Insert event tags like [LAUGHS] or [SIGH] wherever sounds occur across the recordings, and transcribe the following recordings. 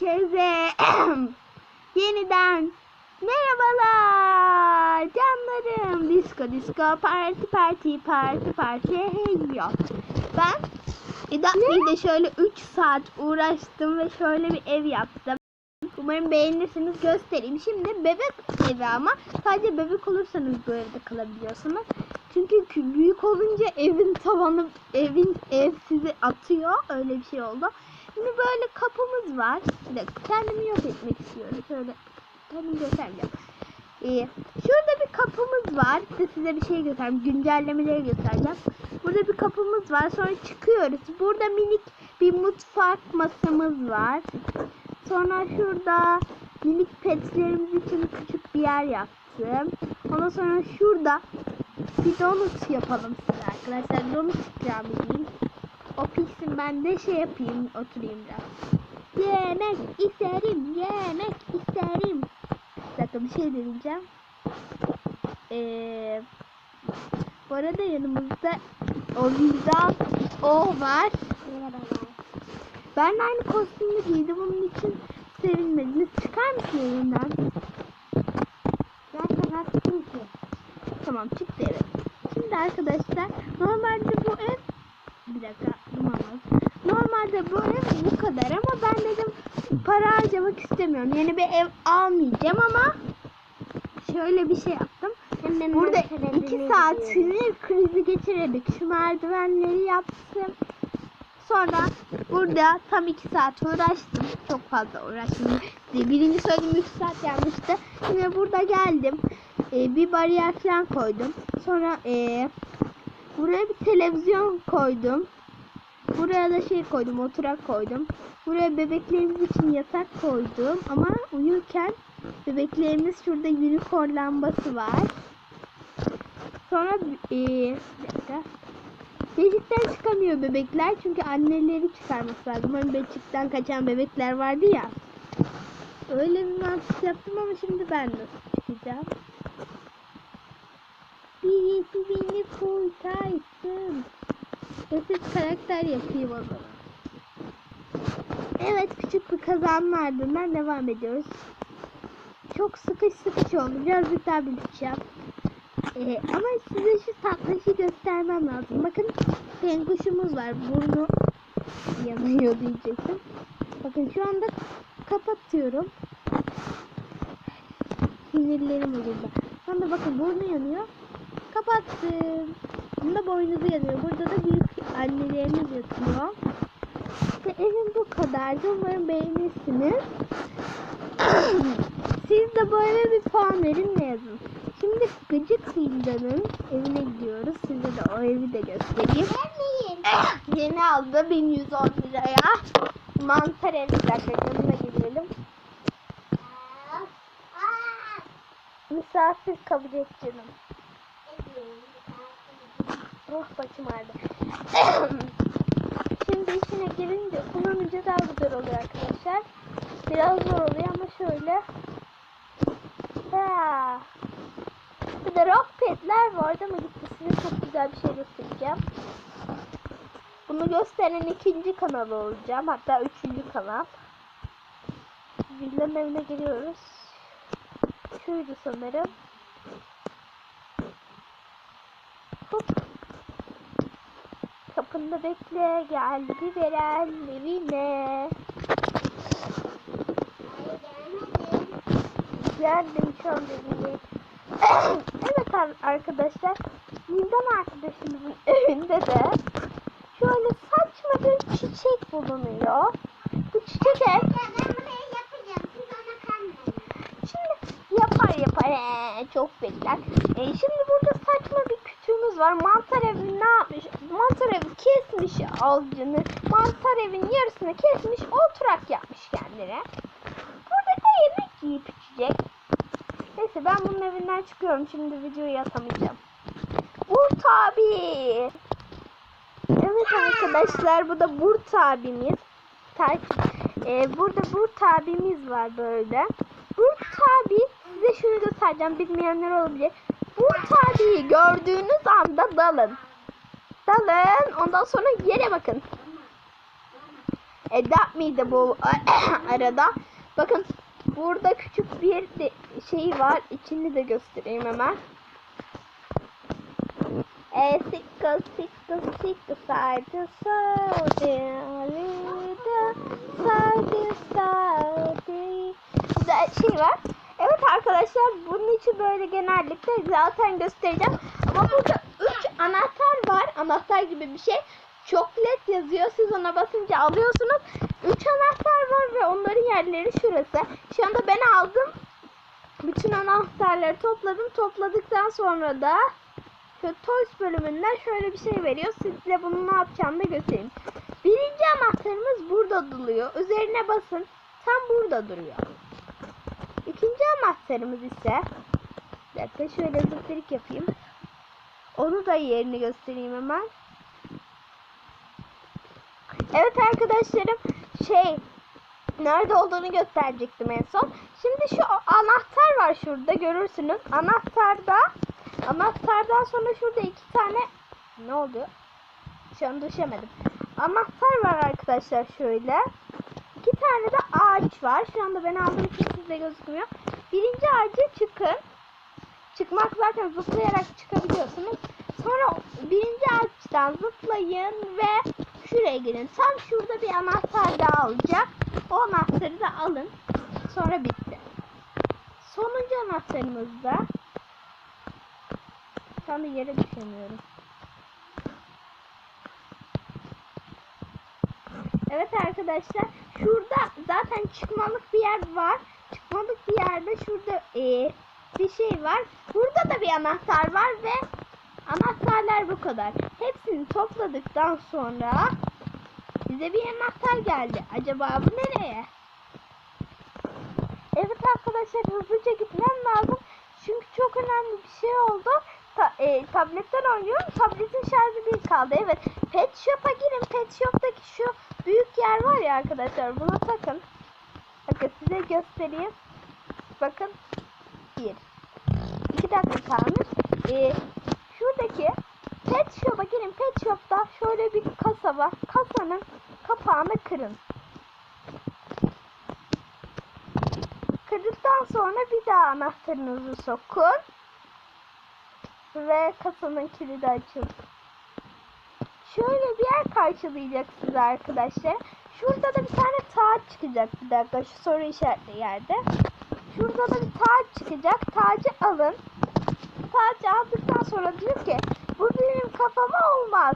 Herkese [COUGHS] yeniden merhabalar canlarım. Disco disco parti parti parti parti hey. Ben İdaklı'yla şöyle 3 saat uğraştım ve şöyle bir ev yaptım. Umarım beğenirsiniz göstereyim. Şimdi bebek evi ama sadece bebek olursanız bu evde kalabiliyorsunuz. Çünkü kü- büyük olunca evin tavanı evin ev sizi atıyor. Öyle bir şey oldu. Şimdi böyle kapımız var. Kendimi yok etmek istiyorum. Şöyle kendimi göstereceğim. Ee, şurada bir kapımız var. De size bir şey göstereyim. Güncellemeleri göstereceğim. Burada bir kapımız var. Sonra çıkıyoruz. Burada minik bir mutfak masamız var. Sonra şurada minik petlerimiz için küçük bir yer yaptım. Ondan sonra şurada bir donut yapalım size arkadaşlar. Donut ikram. O pişsin ben de şey yapayım oturayım biraz. Yemek isterim, yemek isterim. Bir dakika bir şey deneyeceğim. Ee, bu arada yanımızda o Vildan o var. Ben aynı kostümü giydim. Onun için sevinmediniz. Çıkar mısın evinden? Ben sana ki. Tamam çıktı evet. Şimdi arkadaşlar normalde bu ev bir dakika durmamaz. Normalde ev bu kadar ama ben dedim para harcamak istemiyorum. Yeni bir ev almayacağım ama şöyle bir şey yaptım. Hemen Burada iki saat sinir krizi geçirerek şu merdivenleri yaptım. Sonra burada tam iki saat uğraştım. Çok fazla uğraştım. Birinci söylediğim üç saat gelmişti. Şimdi burada geldim. Ee, bir bariyer falan koydum. Sonra ee, buraya bir televizyon koydum. Buraya da şey koydum, oturak koydum. Buraya bebeklerimiz için yatak koydum. Ama uyurken bebeklerimiz şurada unicorn lambası var. Sonra dakika. Beşikten çıkamıyor bebekler çünkü anneleri çıkarması lazım. Hani beşikten kaçan bebekler vardı ya. Öyle bir mantık yaptım ama şimdi ben nasıl çıkacağım? Birisi beni kurtarsın. Basit karakter yapayım o zaman. Evet küçük bir kazanın ardından devam ediyoruz. Çok sıkış sıkış oldu. Birazcık daha büyüteceğim. Ee, ama size şu tatlıyı göstermem lazım. Bakın penguşumuz var. Burnu yanıyor diyecektim. Bakın şu anda kapatıyorum. Sinirlerim bozuldu. Şu anda bakın burnu yanıyor. Kapattım. Bunda boynuzu yanıyor. Burada da büyük annelerimiz yatıyor. İşte evim bu kadardı. Umarım beğenirsiniz. [COUGHS] Siz de böyle bir puan verin ne yazın. Şimdi Gıcık Hilda'nın evine gidiyoruz. Size de o evi de göstereyim. [COUGHS] Yeni aldı 1110 liraya. Mantar ev. Bir dakika yanına gidelim. Misafir kabul et canım. Oh başım ağrıdı. [CLEARS THROAT] Şimdi içine girince kullanınca daha güzel oluyor arkadaşlar. Biraz zor oluyor ama şöyle. Ha. Bir de rock petler vardı ama gitti size çok güzel bir şey göstereceğim. Bunu gösteren ikinci kanal olacağım. Hatta üçüncü kanal. Villanın evine giriyoruz. Şuydu sanırım. Kapında bekle geldi veren evine. Geldim şu an evine. evet ar- arkadaşlar. Vildan arkadaşımızın [LAUGHS] evinde de şöyle saçma bir çiçek bulunuyor. Bu çiçek Şimdi yapar yapar ee, çok bekler. Ee, şimdi burada saçma bir kütüğümüz var. Mantar evi ne yapmış? Mantar evi kesmiş avcını. Mantar evin yarısını kesmiş oturak yapmış kendine. Burada da yemek yiyip içecek. Neyse ben bunun evinden çıkıyorum. Şimdi videoyu atamayacağım. Burt abi. Evet arkadaşlar bu da Burt abimiz. Takip. Ee, burada Burt abimiz var böyle. Burt abi size şunu göstereceğim bilmeyenler olabilir. Burt abiyi gördüğünüz anda dalın. Dalın ondan sonra yere bakın. Eda mıydı bu [COUGHS] arada? Bakın burada küçük bir şey var. İçini de göstereyim hemen. E sikka sikka saydı saydı alida saydı saydı Güzel şey var. Evet arkadaşlar bunun için böyle genellikle zaten göstereceğim. Ama burada 3 anahtar var. Anahtar gibi bir şey. Çoklet yazıyor. Siz ona basınca alıyorsunuz. 3 anahtar var ve onların yerleri şurası. Şu anda ben aldım. Bütün anahtarları topladım. Topladıktan sonra da şu Toys bölümünden şöyle bir şey veriyor. Size bunu ne yapacağımı da göstereyim. Birinci anahtarımız burada duruyor. Üzerine basın. Tam burada duruyor. İkinci anahtarımız ise bir dakika şöyle zıplık yapayım. Onu da yerini göstereyim hemen. Evet arkadaşlarım şey nerede olduğunu gösterecektim en son. Şimdi şu anahtar var şurada görürsünüz. Anahtarda anahtardan sonra şurada iki tane ne oldu? Şu an düşemedim. Anahtar var arkadaşlar şöyle. İki tane de ağaç var. Şu anda ben aldığım için size gözükmüyor. Birinci ağaca çıkın. Çıkmak zaten zıplayarak çıkabiliyorsunuz. Sonra birinci ağaçtan zıplayın ve şuraya girin. Tam şurada bir anahtar daha olacak. O anahtarı da alın. Sonra bitti. Sonuncu anahtarımız da şu anda yere düşemiyorum. Evet arkadaşlar şurada zaten çıkmalık bir yer var. Çıkmalık bir yerde şurada eee, bir şey var. Burada da bir anahtar var ve anahtarlar bu kadar. Hepsini topladıktan sonra bize bir anahtar geldi. Acaba bu nereye? Evet arkadaşlar hızlıca gitmem lazım. Çünkü çok önemli bir şey oldu. Ta, e, tabletten oynuyorum. Tabletin şarjı bir kaldı. Evet. Pet Shop'a girin. Pet Shop'taki şu yer var ya arkadaşlar. Buna takın. Bakın size göstereyim. Bakın. Bir. İki dakika kalmış. E, şuradaki Pet Shop'a girin. Pet Shop'ta şöyle bir kasa var. Kasanın kapağını kırın. Kırdıktan sonra bir daha anahtarınızı sokun. Ve kasanın kilidi açıldı. Şöyle bir yer karşılayacak size arkadaşlar. Şurada da bir tane taç çıkacak. Bir dakika şu soru işaretli yerde. Şurada da bir taç çıkacak. Tacı alın. Tacı aldıktan sonra diyor ki bu benim kafama olmaz.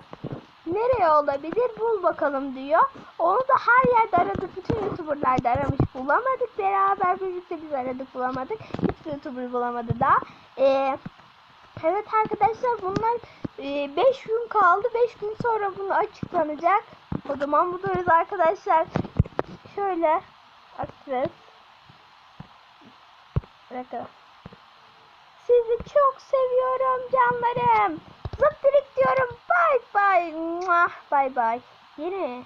Nereye olabilir bul bakalım diyor. Onu da her yerde aradık. Bütün youtuberlar da aramış bulamadık. Beraber birlikte biz aradık bulamadık. Hiç youtuber bulamadı da. Ee, evet arkadaşlar bunlar 5 gün kaldı. 5 gün sonra bunu açıklanacak. O zaman buluruz arkadaşlar. Şöyle. Bakın. Sizi çok seviyorum canlarım. Zıptırık diyorum. Bye. Muah, Bye bye. Yine.